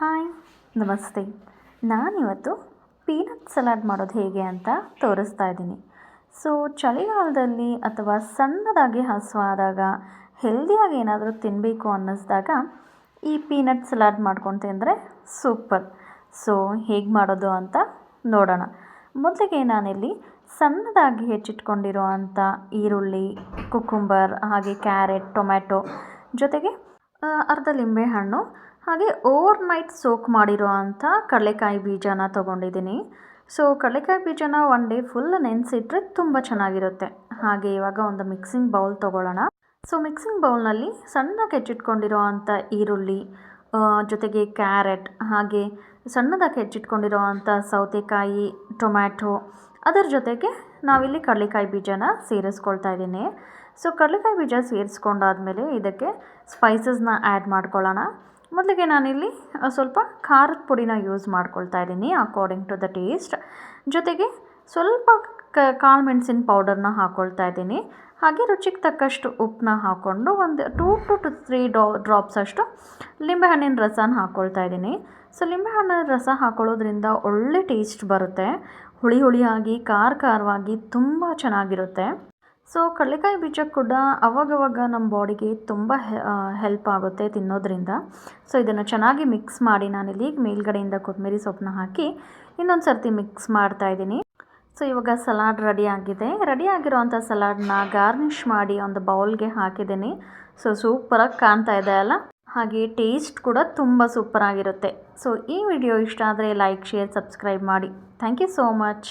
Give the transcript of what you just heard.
Hi, ನಮಸ್ತೆ. ನಾನಿವತ್ತು peanut salad ಮಾಡೋದು ಹೇಗೆ ಅಂತ ತೋರಿಸ್ತಾ ಇದ್ದೀನಿ. ಸೊ, ಚಳಿಗಾಲದಲ್ಲಿ ಅಥವಾ ಸಣ್ಣದಾಗಿ ಹಸುವಾದಾಗ ಹೆಲ್ದಿಯಾಗಿ ಏನಾದರೂ ತಿನ್ನಬೇಕು ಅನ್ನಿಸ್ದಾಗ ಈ ಪೀನಟ್ ಸಲಾಡ್ ಮಾಡ್ಕೊಂಡು ತಿಂದರೆ ಸೂಪರ್. ಸೊ, ಹೇಗೆ ಮಾಡೋದು ಅಂತ ನೋಡೋಣ. ಮೊದಲಿಗೆ ನಾನಿಲ್ಲಿ ಸಣ್ಣದಾಗಿ ಹೆಚ್ಚಿಟ್ಕೊಂಡಿರೋ ಅಂಥ ಈರುಳ್ಳಿ, ಕುಕುಂಬರ್, ಹಾಗೆ ಕ್ಯಾರೆಟ್, ಟೊಮ್ಯಾಟೊ ಜೊತೆಗೆ ಆ, ಲಿಂಬೆ ಹಣ್ಣು ಹಾಗೆ ಓವರ್ ನೈಟ್ ಸೋಕ್ ಮಾಡಿರೋ ಅಂಥ ಕಡಲೆಕಾಯಿ ಬೀಜನ ತೊಗೊಂಡಿದ್ದೀನಿ. ಸೊ ಕಡಲೆಕಾಯಿ ಬೀಜನ ಒನ್ ಡೇ ಫುಲ್ ನೆನೆಸಿಟ್ರೆ ತುಂಬ ಚೆನ್ನಾಗಿರುತ್ತೆ. ಹಾಗೆ ಇವಾಗ ಒಂದು ಮಿಕ್ಸಿಂಗ್ ಬೌಲ್ ತೊಗೊಳ್ಳೋಣ. ಸೊ ಮಿಕ್ಸಿಂಗ್ ಬೌಲ್ನಲ್ಲಿ ಸಣ್ಣಗೆ ಹೆಚ್ಚಿಟ್ಕೊಂಡಿರೋ ಅಂಥ ಈರುಳ್ಳಿ ಜೊತೆಗೆ ಕ್ಯಾರೆಟ್ ಹಾಗೆ ಸಣ್ಣದಾಗಿ ಹೆಚ್ಚಿಟ್ಕೊಂಡಿರೋ ಅಂಥ ಸೌತೆಕಾಯಿ ಟೊಮ್ಯಾಟೊ ಅದರ ಜೊತೆಗೆ ನಾವಿಲ್ಲಿ ಕಡಲೆಕಾಯಿ ಬೀಜನ ಸೇರಿಸ್ಕೊಳ್ತಾ ಇದ್ದೀನಿ. ಸೊ ಕಡಲೆಕಾಯಿ ಬೀಜ ಸೇರಿಸ್ಕೊಂಡಾದಮೇಲೆ ಇದಕ್ಕೆ ಸ್ಪೈಸಸ್ನ ಆ್ಯಡ್ ಮಾಡ್ಕೊಳ್ಳೋಣ. ಮೊದಲಿಗೆ ನಾನಿಲ್ಲಿ ಸ್ವಲ್ಪ ಖಾರದ ಪುಡಿನ ಯೂಸ್ ಮಾಡ್ಕೊಳ್ತಾ ಇದ್ದೀನಿ ಅಕಾರ್ಡಿಂಗ್ ಟು ದ ಟೇಸ್ಟ್ ಜೊತೆಗೆ ಸ್ವಲ್ಪ ಕ ಕಾಳು ಮೆಣಸಿನ ಪೌಡರ್ನ ಹಾಕ್ಕೊಳ್ತಾ ಇದ್ದೀನಿ. ಹಾಗೆ ರುಚಿಗೆ ತಕ್ಕಷ್ಟು ಉಪ್ಪನ್ನ ಹಾಕ್ಕೊಂಡು ಒಂದು ಟೂ ಟು ಟು ತ್ರೀ ಡಾ ಡ್ರಾಪ್ಸ್ ಅಷ್ಟು ಲಿಂಬೆಹಣ್ಣಿನ ರಸನ ಹಾಕ್ಕೊಳ್ತಾ ಇದ್ದೀನಿ. ಸೊ ಲಿಂಬೆಹಣ್ಣಿನ ರಸ ಹಾಕ್ಕೊಳ್ಳೋದ್ರಿಂದ ಒಳ್ಳೆ ಟೇಸ್ಟ್ ಬರುತ್ತೆ. ಹುಳಿ ಹುಳಿಯಾಗಿ, ಖಾರ ಖಾರವಾಗಿ ತುಂಬ ಚೆನ್ನಾಗಿರುತ್ತೆ. ಸೊ ಕಡಲೆಕಾಯಿ ಬೀಜ ಕೂಡ ಅವಾಗವಾಗ ನಮ್ಮ ಬಾಡಿಗೆ ತುಂಬ ಹೆಲ್ಪ್ ಆಗುತ್ತೆ ತಿನ್ನೋದ್ರಿಂದ. ಸೊ ಇದನ್ನು ಚೆನ್ನಾಗಿ ಮಿಕ್ಸ್ ಮಾಡಿ ನಾನಿಲ್ಲಿ ಮೇಲ್ಗಡೆಯಿಂದ ಕೊತ್ತಂಬರಿ ಸೊಪ್ಪನ್ನ ಹಾಕಿ ಇನ್ನೊಂದು ಸರ್ತಿ ಮಿಕ್ಸ್ ಮಾಡ್ತಾ ಇದ್ದೀನಿ. ಸೊ ಇವಾಗ ಸಲಾಡ್ ರೆಡಿ ಆಗಿದೆ. ರೆಡಿ ಆಗಿರೋವಂಥ ಸಲಾಡ್ನ ಗಾರ್ನಿಷ್ ಮಾಡಿ ಒಂದು ಬೌಲ್ಗೆ ಹಾಕಿದ್ದೀನಿ. ಸೊ ಸೂಪರಾಗಿ ಕಾಣ್ತಾ ಇದೆ ಅಲ್ಲ? ಹಾಗೆ ಟೇಸ್ಟ್ ಕೂಡ ತುಂಬ ಸೂಪರಾಗಿರುತ್ತೆ ಸೊ ಈ ವಿಡಿಯೋ ಇಷ್ಟ ಆದರೆ ಲೈಕ್ ಶೇರ್ ಸಬ್ಸ್ಕ್ರೈಬ್ ಮಾಡಿ. Thank you so much